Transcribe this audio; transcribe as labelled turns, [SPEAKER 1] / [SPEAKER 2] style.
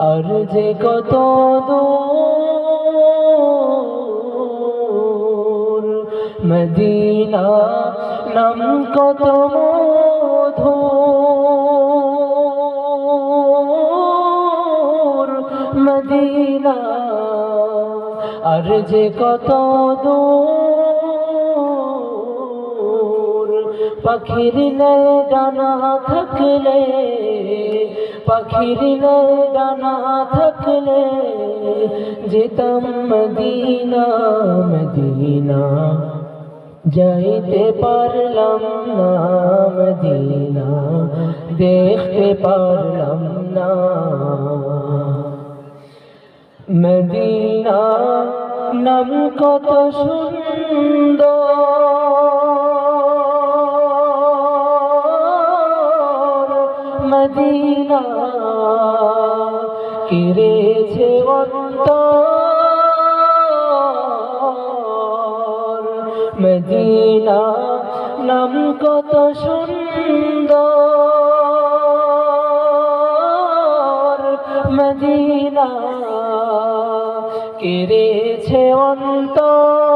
[SPEAKER 1] আর যে কত দূর, মদিনা নাম কত মধুর, মদিনা আর যে কত দূর, পাখির নয় ডানা থাকলে পাখির ডানা থাকলে যেতাম মদিনা মদিনা। যাইতে পারলাম না মদিনা, দেখতে পারলাম না। মদিনা নাম কত সুন্দর মদিনা কিরেছে অন্তর। মদিনা নাম কত সুন্দর। মদিনা কেড়েছে অন্তর।